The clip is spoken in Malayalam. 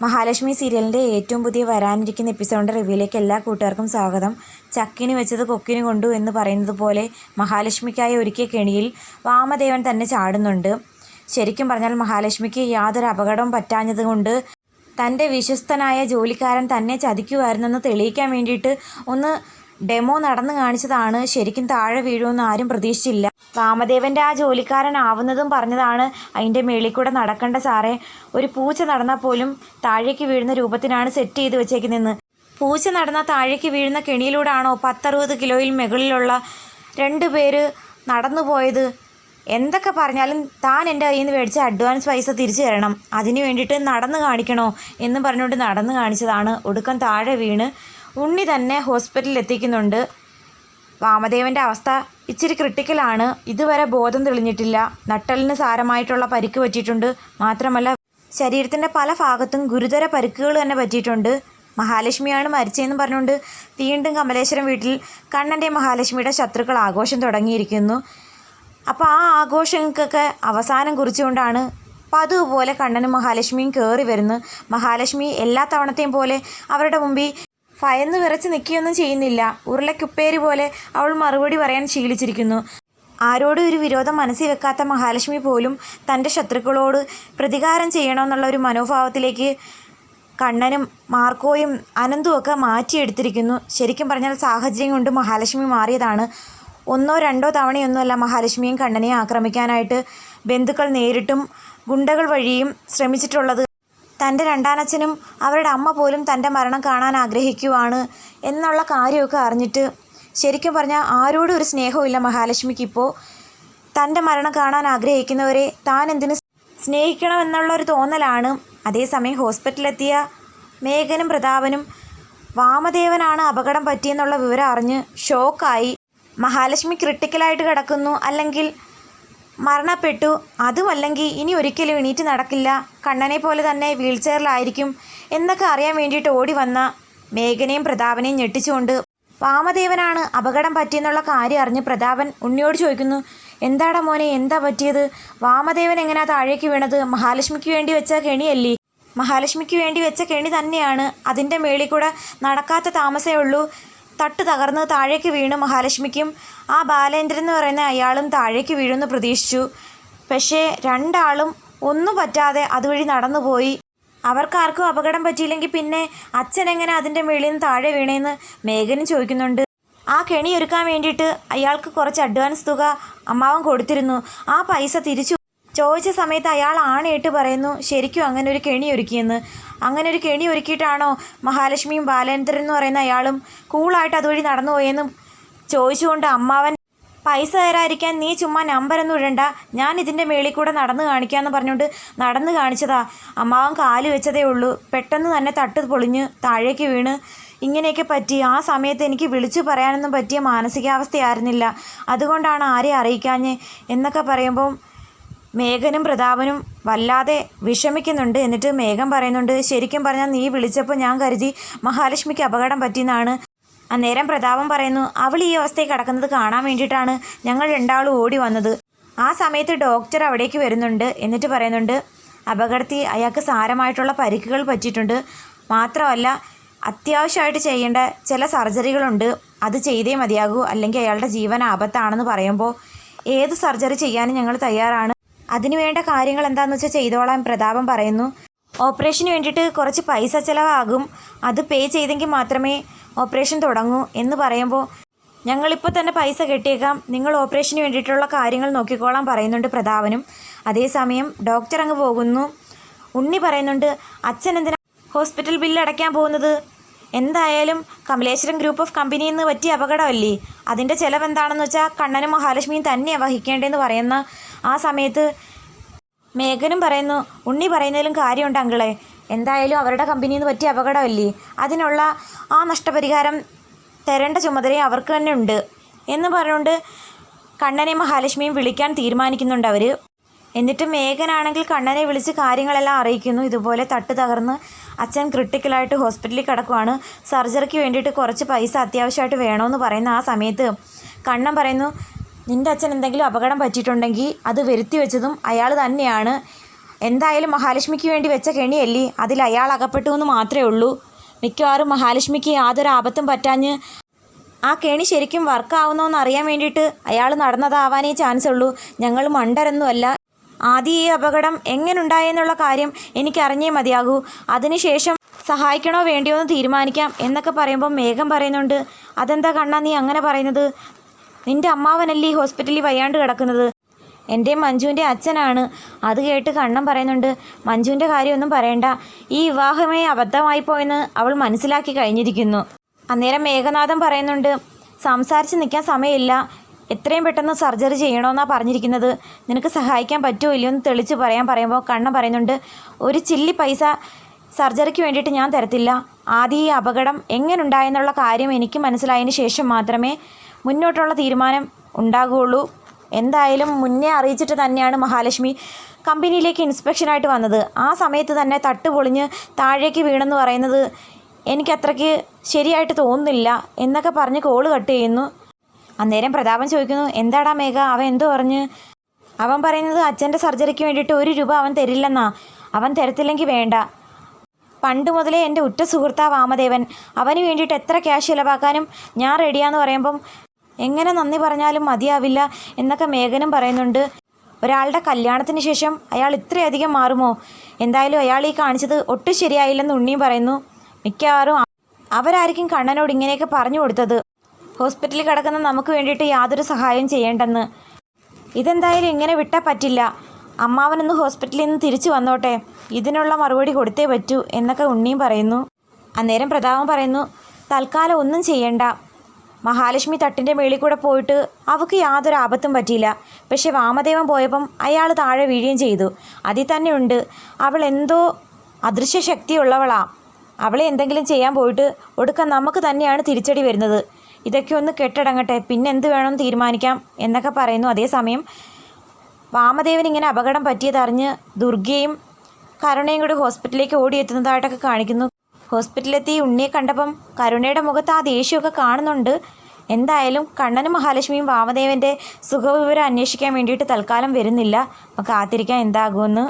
മഹാലക്ഷ്മി സീരിയലിന്റെ ഏറ്റവും പുതിയ വരാനിരിക്കുന്ന എപ്പിസോഡിന്റെ റിവ്യൂയിലേക്ക് എല്ലാ കൂട്ടുകാർക്കും സ്വാഗതം. ചക്കിന് വെച്ചത് കൊക്കിന് കൊണ്ടു എന്ന് പറയുന്നത് പോലെ മഹാലക്ഷ്മിക്കായി ഒരുക്കിയ കെണിയിൽ വാമദേവൻ തന്നെ ചാടുന്നുണ്ട്. ശരിക്കും പറഞ്ഞാൽ മഹാലക്ഷ്മിക്ക് യാതൊരു അപകടവും പറ്റാഞ്ഞതുകൊണ്ട് തന്റെ വിശ്വസ്തനായ ജോലിക്കാരൻ തന്നെ ചതിക്കുമായിരുന്നെന്ന് തെളിയിക്കാൻ വേണ്ടിയിട്ട് ഒന്ന് ഡെമോ നടന്നു കാണിച്ചതാണ്. ശരിക്കും താഴെ വീഴുമെന്ന് ആരും പ്രതീക്ഷിച്ചില്ല. വാമദേവന്റെ ആ ജോലിക്കാരനാവുന്നതും പറഞ്ഞതാണ് അതിന്റെ മേളിൽ കൂടെ നടക്കേണ്ട സാറേ. ഒരു പൂച്ച നടന്നാൽ പോലും താഴേക്ക് വീഴുന്ന രൂപത്തിനാണ് സെറ്റ് ചെയ്ത് വെച്ചേക്കുന്നതെന്ന്. പൂച്ച നടന്ന താഴേക്ക് വീഴുന്ന കെണിയിലൂടാണോ പത്തറുപത് കിലോയിൽ മുകളിലുള്ള രണ്ട് പേര് നടന്നു പോയത്? എന്തൊക്കെ പറഞ്ഞാലും താൻ എന്റെ കയ്യിൽ നിന്ന് മേടിച്ച അഡ്വാൻസ് പൈസ തിരിച്ചു തരണം. അതിന് വേണ്ടിയിട്ട് നടന്ന് കാണിക്കണോ എന്ന് പറഞ്ഞുകൊണ്ട് നടന്ന് കാണിച്ചതാണ്. ഒടുക്കം താഴെ വീണ് ഉണ്ണി തന്നെ ഹോസ്പിറ്റലിൽ എത്തിക്കുന്നുണ്ട്. വാമദേവന്റെ അവസ്ഥ ഇച്ചിരി ക്രിട്ടിക്കലാണ് ഇതുവരെ ബോധം തെളിഞ്ഞിട്ടില്ല. നട്ടലിന് സാരമായിട്ടുള്ള പരിക്ക് പറ്റിയിട്ടുണ്ട്. മാത്രമല്ല ശരീരത്തിന്റെ പല ഭാഗത്തും ഗുരുതര പരിക്കുകൾ തന്നെ പറ്റിയിട്ടുണ്ട്. മഹാലക്ഷ്മിയാണ് മരിച്ചതെന്ന് പറഞ്ഞുകൊണ്ട് വീണ്ടും കമലേശ്വരം വീട്ടിൽ കണ്ണന്റെ മഹാലക്ഷ്മിയുടെ ശത്രുക്കൾ ആഘോഷം തുടങ്ങിയിരിക്കുന്നു. അപ്പോൾ ആ ആഘോഷങ്ങൾക്കൊക്കെ അവസാനം കുറിച്ചുകൊണ്ടാണ് പതുപോലെ കണ്ണനും മഹാലക്ഷ്മിയും കയറി വരുന്നു മഹാലക്ഷ്മി എല്ലാ തവണത്തെയും പോലെ അവരുടെ മുമ്പിൽ ഭയന്ന് വിറച്ച് നിൽക്കുകയൊന്നും ചെയ്യുന്നില്ല. ഉരുളക്കുപ്പേരി പോലെ അവൾ മറുപടി പറയാൻ ശീലിച്ചിരിക്കുന്നു. ആരോടും ഒരു വിരോധം മനസ്സിൽ വെക്കാത്ത മഹാലക്ഷ്മി പോലും തന്റെ ശത്രുക്കളോട് പ്രതികാരം ചെയ്യണമെന്നുള്ള ഒരു മനോഭാവത്തിലേക്ക് കണ്ണനും മാർക്കോയും അനന്തും ഒക്കെ മാറ്റിയെടുത്തിരിക്കുന്നു. ശരിക്കും പറഞ്ഞാൽ സാഹചര്യം കൊണ്ട് മഹാലക്ഷ്മി മാറിയതാണ്. ഒന്നോ രണ്ടോ തവണയൊന്നുമല്ല മഹാലക്ഷ്മിയും കണ്ണനെയും ആക്രമിക്കാനായിട്ട് ബന്ധുക്കൾ നേരിട്ടും ഗുണ്ടകൾ വഴിയും ശ്രമിച്ചിട്ടുള്ളത് തന്റെ രണ്ടാനച്ഛനും അവരുടെ അമ്മ പോലും തന്റെ മരണം കാണാൻ ആഗ്രഹിക്കുവാണ് എന്നുള്ള കാര്യമൊക്കെ അറിഞ്ഞിട്ട് ശരിക്കും പറഞ്ഞാൽ ആരോടും ഒരു സ്നേഹമില്ല മഹാലക്ഷ്മിക്ക് ഇപ്പോൾ തന്റെ മരണം കാണാൻ ആഗ്രഹിക്കുന്നവരെ താൻ എന്തിനു സ്നേഹിക്കണമെന്നുള്ള ഒരു തോന്നലാണ്. അതേസമയം ഹോസ്പിറ്റലിലെത്തിയ മേഘനും പ്രതാപനും വാമദേവനാണ് അപകടം പറ്റിയെന്നുള്ള വിവരം അറിഞ്ഞ് ഷോക്കായി. മഹാലക്ഷ്മി ക്രിട്ടിക്കലായിട്ട് കിടക്കുന്നു അല്ലെങ്കിൽ മരണപ്പെട്ടു. അതുമല്ലെങ്കിൽ ഇനി ഒരിക്കലും എണീറ്റ് നടക്കില്ല. കണ്ണനെ പോലെ തന്നെ വീൽ ചെയറിലായിരിക്കും എന്നൊക്കെ അറിയാൻ വേണ്ടിയിട്ട് ഓടി വന്ന മേഘനയും പ്രതാപനെയും ഞെട്ടിച്ചുകൊണ്ട് വാമദേവനാണ് അപകടം പറ്റിയെന്നുള്ള കാര്യം അറിഞ്ഞ് പ്രതാപൻ ഉണ്ണിയോട് ചോദിക്കുന്നു എന്താടാ മോനെ എന്താ പറ്റിയത്? വാമദേവൻ എങ്ങനെയാ താഴേക്ക് വീണത്? മഹാലക്ഷ്മിക്ക് വേണ്ടി വെച്ച കെണിയല്ലേ? മഹാലക്ഷ്മിക്ക് വേണ്ടി വെച്ച കെണി തന്നെയാണ്. അതിന്റെ മേളിൽ കൂടെ നടക്കാത്ത താമസമേ ഉള്ളൂ. തട്ട് തകർന്ന് താഴേക്ക് വീണ് മഹാലക്ഷ്മിക്കും. ആ ബാലേന്ദ്രൻ എന്ന് പറയുന്ന അയാളും താഴേക്ക് വീഴുമെന്ന് പ്രതീക്ഷിച്ചു. പക്ഷേ രണ്ടാളും ഒന്നും പറ്റാതെ അതുവഴി നടന്നുപോയി. അവർക്കാർക്കും അപകടം പറ്റിയില്ലെങ്കിൽ പിന്നെ അച്ഛൻ എങ്ങനെ അതിന്റെ മേളിൽ നിന്ന് താഴെ വീണേന്ന് മേഘനും ചോദിക്കുന്നുണ്ട്. ആ കെണി ഒരുക്കാൻ വേണ്ടിയിട്ട് അയാൾക്ക് കുറച്ച് അഡ്വാൻസ് തുക അമ്മാവൻ കൊടുത്തിരുന്നു. ആ പൈസ തിരിച്ചു ചോദിച്ച സമയത്ത് അയാൾ ആണയിട്ട് പറയുന്നു ശരിക്കും അങ്ങനെ ഒരു കെണി ഒരുക്കിയെന്ന്. അങ്ങനെ ഒരു കെണി ഒരുക്കിയിട്ടാണോ മഹാലക്ഷ്മിയും ബാലേന്ദ്രൻ എന്ന് പറയുന്ന അയാളും കൂളായിട്ട് അതുവഴി നടന്നു പോയെന്നും ചോദിച്ചുകൊണ്ട് അമ്മാവൻ പൈസ തരാതിരിക്കാൻ നീ ചുമ്മാ നമ്പരൊന്നും ഇടണ്ട. ഞാൻ ഇതിന്റെ മേളിൽ കൂടെ നടന്നു കാണിക്കാമെന്ന് പറഞ്ഞുകൊണ്ട് നടന്നു കാണിച്ചതാ. അമ്മാവൻ കാൽ വെച്ചതേ ഉള്ളൂ. പെട്ടെന്ന് തന്നെ തട്ട് പൊളിഞ്ഞ് താഴേക്ക് വീണ്. ഇങ്ങനെയൊക്കെ പറ്റി. ആ സമയത്ത് എനിക്ക് വിളിച്ചു പറയാനൊന്നും പറ്റിയ മാനസികാവസ്ഥയായിരുന്നില്ല. അതുകൊണ്ടാണ് ആരെയും അറിയിക്കാഞ്ഞ്? എന്നൊക്കെ പറയുമ്പം മേഘനും പ്രതാപനും വല്ലാതെ വിഷമിക്കുന്നുണ്ട്. എന്നിട്ട് മേഘം പറയുന്നുണ്ട് ശരിക്കും പറഞ്ഞാൽ നീ വിളിച്ചപ്പോൾ ഞാൻ കരുതി മഹാലക്ഷ്മിക്ക് അപകടം പറ്റിയെന്നാണ്. അന്നേരം പ്രതാപം പറയുന്നു അവൾ ഈ അവസ്ഥയിൽ കിടക്കുന്നത് കാണാൻ വേണ്ടിയിട്ടാണ് ഞങ്ങൾ രണ്ടാളും ഓടി വന്നത്. ആ സമയത്ത് ഡോക്ടർ അവിടേക്ക് വരുന്നുണ്ട്. എന്നിട്ട് പറയുന്നുണ്ട് അപകടത്തിൽ അയാൾക്ക് സാരമായിട്ടുള്ള പരിക്കുകൾ പറ്റിയിട്ടുണ്ട്. മാത്രമല്ല അത്യാവശ്യമായിട്ട് ചെയ്യേണ്ട ചില സർജറികളുണ്ട്. അത് ചെയ്തേ മതിയാകൂ. അല്ലെങ്കിൽ അയാളുടെ ജീവൻ ആപത്താണെന്ന് പറയുമ്പോൾ ഏത് സർജറി ചെയ്യാനും ഞങ്ങൾ തയ്യാറാണ്. അതിനു വേണ്ട കാര്യങ്ങൾ എന്താണെന്ന് വെച്ചാൽ ചെയ്തോളാൻ പ്രതാപം പറയുന്നു. ഓപ്പറേഷന് വേണ്ടിയിട്ട് കുറച്ച് പൈസ ചിലവാകും. അത് പേ ചെയ്തെങ്കിൽ മാത്രമേ ഓപ്പറേഷൻ തുടങ്ങൂ എന്ന് പറയുമ്പോൾ ഞങ്ങളിപ്പോൾ തന്നെ പൈസ കെട്ടിയേക്കാം. നിങ്ങൾ ഓപ്പറേഷന് വേണ്ടിയിട്ടുള്ള കാര്യങ്ങൾ നോക്കിക്കോളാൻ പറയുന്നുണ്ട് പ്രതാപനും. അതേസമയം ഡോക്ടർ അങ്ങ് പോകുന്നു. ഉണ്ണി പറയുന്നുണ്ട് അച്ഛൻ എന്തിനാ ഹോസ്പിറ്റൽ ബില്ല് അടയ്ക്കാൻ പോകുന്നത്? എന്തായാലും കമലേശ്വരം ഗ്രൂപ്പ് ഓഫ് കമ്പനിയിൽ നിന്ന് പറ്റിയ അപകടമല്ലേ? അതിന്റെ ചിലവ് എന്താണെന്ന് വെച്ചാൽ കണ്ണനും മഹാലക്ഷ്മിയും തന്നെയാണ് വഹിക്കേണ്ടതെന്ന് പറയുന്ന ആ സമയത്ത് മേഘനും പറയുന്നു ഉണ്ണി പറയുന്നതിലും കാര്യമുണ്ട് അങ്കിളെ. എന്തായാലും അവരുടെ കമ്പനിയിൽ നിന്ന് പറ്റിയ അപകടമല്ലേ? അതിനുള്ള ആ നഷ്ടപരിഹാരം തരേണ്ട ചുമതലയും അവർക്ക് തന്നെ ഉണ്ട്. എന്ന് പറഞ്ഞുകൊണ്ട് കണ്ണനെയും മഹാലക്ഷ്മിയും വിളിക്കാൻ തീരുമാനിക്കുന്നുണ്ട് അവർ എന്നിട്ട് മേഘനാണെങ്കിൽ കണ്ണനെ വിളിച്ച് കാര്യങ്ങളെല്ലാം അറിയിക്കുന്നു. ഇതുപോലെ തട്ട് തകർന്ന് അച്ഛൻ ക്രിട്ടിക്കലായിട്ട് ഹോസ്പിറ്റലിൽ കിടക്കുവാണ്. സർജറിക്ക് വേണ്ടിയിട്ട് കുറച്ച് പൈസ അത്യാവശ്യമായിട്ട് വേണമെന്ന് പറയുന്ന ആ സമയത്ത് കണ്ണൻ പറയുന്നു നിന്റെ അച്ഛൻ എന്തെങ്കിലും അപകടം പറ്റിയിട്ടുണ്ടെങ്കിൽ അത് വരുത്തി വെച്ചതും അയാൾ തന്നെയാണ്. എന്തായാലും മഹാലക്ഷ്മിക്ക് വേണ്ടി വെച്ച കെണിയല്ലേ? അതിൽ അയാൾ അകപ്പെട്ടു എന്ന് മാത്രമേ ഉള്ളൂ. മിക്കവാറും മഹാലക്ഷ്മിക്ക് യാതൊരു ആപത്തും പറ്റാഞ്ഞ് ആ കെണി ശരിക്കും വർക്കാവുന്നോന്ന് അറിയാൻ വേണ്ടിയിട്ട് അയാൾ നടന്നതാവാനേ ചാൻസ് ഉള്ളൂ. ഞങ്ങൾ മണ്ടരൊന്നുമല്ല. ആദ്യം ഈ അപകടം എങ്ങനുണ്ടായെന്നുള്ള കാര്യം എനിക്കറിഞ്ഞേ മതിയാകൂ. അതിനുശേഷം സഹായിക്കണോ വേണ്ടിയോ എന്ന് തീരുമാനിക്കാം എന്നൊക്കെ പറയുമ്പോൾ മേഘം പറയുന്നുണ്ട്. അതെന്താ കണ്ണാ നീ അങ്ങനെ പറയുന്നത്? നിന്റെ അമ്മാവനല്ലേ ഹോസ്പിറ്റലിൽ വയ്യാണ്ട് കിടക്കുന്നത്? എന്റെ മഞ്ജുവിന്റെ അച്ഛനാണ്. അത് കേട്ട് കണ്ണം പറയുന്നുണ്ട്. മഞ്ജുവിന്റെ കാര്യമൊന്നും പറയണ്ട. ഈ വിവാഹമേ അബദ്ധമായി പോയെന്ന് അവൾ മനസ്സിലാക്കി കഴിഞ്ഞിരിക്കുന്നു. അന്നേരം മേഘനാഥൻ പറയുന്നുണ്ട് സംസാരിച്ച് നിൽക്കാൻ സമയമില്ല. എത്രയും പെട്ടെന്ന് സർജറി ചെയ്യണമെന്നാണ് പറഞ്ഞിരിക്കുന്നത്. നിനക്ക് സഹായിക്കാൻ പറ്റുമോ ഇല്ലയോ എന്ന് തെളിച്ച് പറയാൻ പറയുമ്പോൾ കണ്ണം പറയുന്നുണ്ട് ഒരു ചില്ലി പൈസ സർജറിക്ക് വേണ്ടിയിട്ട് ഞാൻ തരത്തില്ല. ആദ്യം ഈ അപകടം എങ്ങനെ ഉണ്ടായെന്നുള്ള കാര്യം എനിക്ക് മനസ്സിലായതിന് ശേഷം മാത്രമേ മുന്നോട്ടുള്ള തീരുമാനം ഉണ്ടാകുകയുള്ളൂ. എന്തായാലും മുന്നേ അറിയിച്ചിട്ട് തന്നെയാണ് മഹാലക്ഷ്മി കമ്പനിയിലേക്ക് ഇൻസ്പെക്ഷനായിട്ട് വന്നത്. ആ സമയത്ത് തന്നെ തട്ട് പൊളിഞ്ഞ് താഴേക്ക് വീണെന്ന് പറയുന്നത് എനിക്കത്രയ്ക്ക് ശരിയായിട്ട് തോന്നുന്നില്ല എന്നൊക്കെ പറഞ്ഞ് കോൾ കട്ട് ചെയ്യുന്നു. അന്നേരം പ്രതാപം ചോദിക്കുന്നു എന്താടാ മേഘ അവൻ എന്തു പറഞ്ഞ്? അവൻ പറയുന്നത് അച്ഛന്റെ സർജറിക്ക് വേണ്ടിയിട്ട് ഒരു രൂപ അവൻ തരില്ലെന്നാ. അവൻ തരത്തില്ലെങ്കിൽ വേണ്ട. പണ്ട് മുതലേ എന്റെ ഉറ്റ സുഹൃത്താ വാമദേവൻ. അവന് വേണ്ടിയിട്ട് എത്ര ക്യാഷ് ചിലവാക്കാനും ഞാൻ റെഡിയാന്ന് പറയുമ്പം എങ്ങനെ നന്ദി പറഞ്ഞാലും മതിയാവില്ല എന്നൊക്കെ മേഘനും പറയുന്നുണ്ട്. ഒരാളുടെ കല്യാണത്തിന് ശേഷം അയാൾ ഇത്രയധികം മാറുമോ? എന്തായാലും അയാൾ ഈ കാണിച്ചത് ഒട്ടും ശരിയായില്ലെന്ന് ഉണ്ണിയും പറയുന്നു. മിക്കവാറും അവരായിരിക്കും കണ്ണനോട് ഇങ്ങനെയൊക്കെ പറഞ്ഞു കൊടുത്തത്. ഹോസ്പിറ്റലിൽ കിടക്കുന്ന നമുക്ക് വേണ്ടിയിട്ട് യാതൊരു സഹായം ചെയ്യേണ്ടെന്ന്. ഇതെന്തായാലും ഇങ്ങനെ വിട്ടാൽ പറ്റില്ല. അമ്മാവനൊന്ന് ഹോസ്പിറ്റലിൽ നിന്ന് തിരിച്ചു വന്നോട്ടെ. ഇതിനുള്ള മറുപടി കൊടുത്തേ പറ്റൂ എന്നൊക്കെ ഉണ്ണിയും പറയുന്നു. അന്നേരം പ്രതാപം പറയുന്നു തൽക്കാലം ഒന്നും ചെയ്യണ്ട. മഹാലക്ഷ്മി തട്ടിന്റെ മേളിൽ കൂടെ പോയിട്ട് അവൾക്ക് യാതൊരു ആപത്തും പറ്റിയില്ല. പക്ഷെ വാമദേവൻ പോയപ്പം അയാൾ താഴെ വീഴുകയും ചെയ്തു. അതിൽ തന്നെ ഉണ്ട്. അവൾ എന്തോ അദൃശ്യ ശക്തിയുള്ളവളാ അവളെ എന്തെങ്കിലും ചെയ്യാൻ പോയിട്ട് ഒടുക്കം നമുക്ക് തന്നെയാണ് തിരിച്ചടി വരുന്നത്. ഇതൊക്കെ ഒന്ന് കെട്ടടങ്ങട്ടെ. പിന്നെ എന്ത് വേണമെന്ന് തീരുമാനിക്കാം എന്നൊക്കെ പറയുന്നു. അതേസമയം വാമദേവൻ ഇങ്ങനെ അപകടം പറ്റിയതറിഞ്ഞ് ദുർഗയും കരുണയും കൂടി ഹോസ്പിറ്റലിലേക്ക് ഓടിയെത്തുന്നതായിട്ടൊക്കെ കാണിക്കുന്നു. ഹോസ്പിറ്റലിലെത്തി ഉണ്ണിയെ കണ്ടപ്പം കരുണയുടെ മുഖത്ത് ആ ദേഷ്യമൊക്കെ കാണുന്നുണ്ട്. എന്തായാലും കണ്ണനും മഹാലക്ഷ്മിയും വാമദേവന്റെ സുഖവിവരം അന്വേഷിക്കാൻ വേണ്ടിയിട്ട് തൽക്കാലം വരുന്നില്ല. അപ്പോൾ കാത്തിരിക്കാൻ എന്താകുമെന്ന്